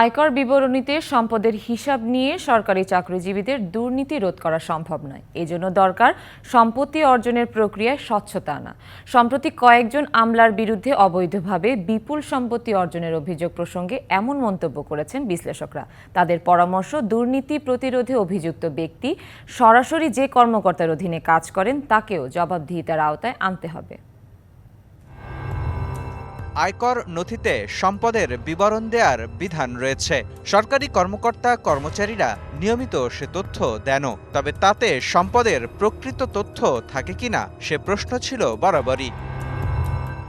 আয়কর বিবরণীতে সম্পদের হিসাব নিয়ে সরকারি চাকরিজীবীদের দুর্নীতি রোধ করা সম্ভব নয়। এজন্য দরকার সম্পত্তি অর্জনের প্রক্রিয়ায় স্বচ্ছতা আনা। সম্প্রতি কয়েকজন আমলার বিরুদ্ধে অবৈধভাবে বিপুল সম্পত্তি অর্জনের অভিযোগ প্রসঙ্গে এমন মন্তব্য করেছেন বিশ্লেষকরা। তাদের পরামর্শ, দুর্নীতি প্রতিরোধে অভিযুক্ত ব্যক্তি সরাসরি যে কর্মকর্তার অধীনে কাজ করেন, তাকেও জবাবদিহিতার আওতায় আনতে হবে। আয়কর নথিতে সম্পদের বিবরণ দেওয়ার বিধান রয়েছে। সরকারি কর্মকর্তা কর্মচারীরা নিয়মিত সে তথ্য দেন। তবে তাতে সম্পদের প্রকৃত তথ্য থাকে কিনা, সে প্রশ্ন ছিল বরাবরই।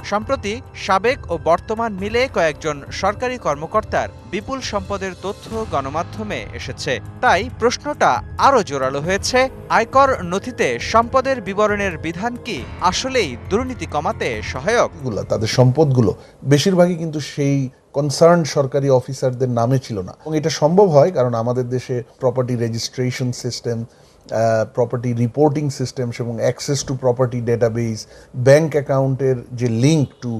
সম্প্রতি সাবেক ও বর্তমান মিলে কয়েকজন সরকারি কর্মকর্তার বিপুল সম্পদের তথ্য গণমাধ্যমে এসেছে। তাই প্রশ্নটা আরও জোরালো হয়েছে, আয়কর নথিতে সম্পদের বিবরণের বিধান কি আসলেই দুর্নীতি কমাতে সহায়ক? তাদের সম্পদগুলো বেশিরভাগই কিন্তু সেই কনসার্ন সরকারি অফিসারদের নামে ছিল না। এবং এটা সম্ভব হয় কারণ আমাদের দেশে property registration system property reporting system এবং access to property database bank অ্যাকাউন্টের যে link to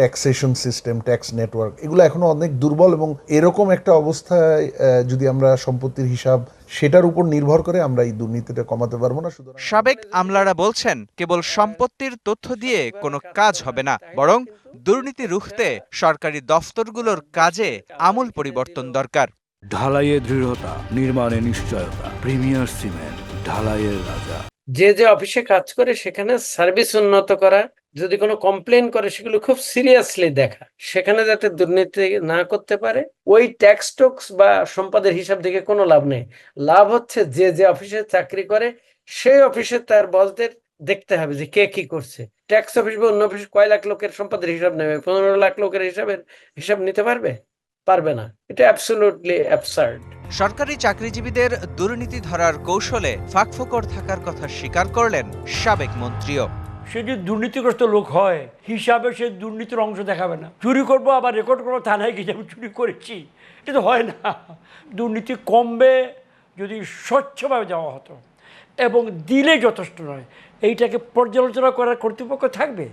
taxation system tax network এগুলো এখনও অনেক দুর্বল এবং এরকম একটা অবস্থায় যদি আমরা সম্পত্তির হিসাব সেটার উপর নির্ভর করে আমরা এই দুর্নীতিটা কমাতে পারব না শুধু সাবেক আমলারা বলছেন, কেবল সম্পত্তির তথ্য দিয়ে কোনো কাজ হবে না, বরং দুর্নীতি রুখতে সরকারি দফতরগুলোর কাজে আমূল পরিবর্তন দরকার। ঢালাইয়ে দৃঢ়তা, নির্মাণে নিশ্চয়তা, প্রিমিয়ার সিমেন্ট, ঢালাইয়ের রাজা। যে যে অফিসে কাজ করে সেখানে সার্ভিস উন্নত করা, যদি কোনো কমপ্লেন করে সেগুলো খুব সিরিয়াসলি দেখা, সেখানে যাতে দুর্নীতি না করতে পারে, ওই ট্যাক্স টক্স বা সম্পদের হিসাব থেকে কোনো লাভ নেই। লাভ হচ্ছে যে যে অফিসে চাকরি করে, সেই অফিসে তার বসদের দেখতে হবে যে কে কি করছে। ট্যাক্স অফিস বা অন্য অফিস কয় লাখ লোকের সম্পদের হিসাব নেবে? পনেরো লাখ লোকের হিসাবের হিসাব নিতে পারবে? পারবে না। এটা অ্যাবসোলুটলি অ্যাবসার্ড সরকারি চাকরিজীবীদের দুর্নীতি ধরার কৌশলে ফাঁকফোকর থাকার কথা স্বীকার করলেন সাবেক মন্ত্রীও। সে যদি দুর্নীতিগ্রস্ত লোক হয় হিসাবে সে দুর্নীতির অংশ দেখাবে না। চুরি করব আবার রেকর্ড করব থানায় গিয়ে যে আমি চুরি করেছি। এটা তো হয় না। দুর্নীতি কমবে যদি স্বচ্ছভাবে দেওয়া হতো। এবং দিলে যথেষ্ট নয়। এইটাকে পর্যালোচনা করার কর্তৃপক্ষ থাকবে?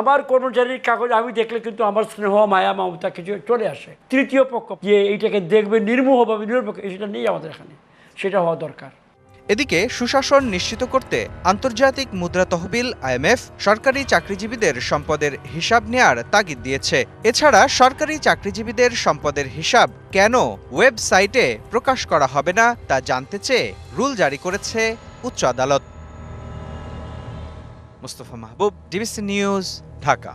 আমার কর্মচারীর কাগজ আমি দেখলে কিন্তু আমার স্নেহ, মায়া, মমতা কিছু চলে আসে। তৃতীয় পক্ষ যে এইটাকে দেখবে নির্মোহভাবে, নিরপেক্ষ সেটা নেই আমাদের এখানে। সেটা হওয়া দরকার। এদিকে সুশাসন নিশ্চিত করতে আন্তর্জাতিক মুদ্রা তহবিল আইএমএফ সরকারি চাকরিজীবীদের সম্পদের হিসাব নেয়ার তাগিদ দিয়েছে। এছাড়া সরকারি চাকরিজীবীদের সম্পদের হিসাব কেন ওয়েবসাইটে প্রকাশ করা হবে না তা জানতে চেয়ে রুল জারি করেছে উচ্চ আদালত। Mustafa Mahbub DBC news Dhaka.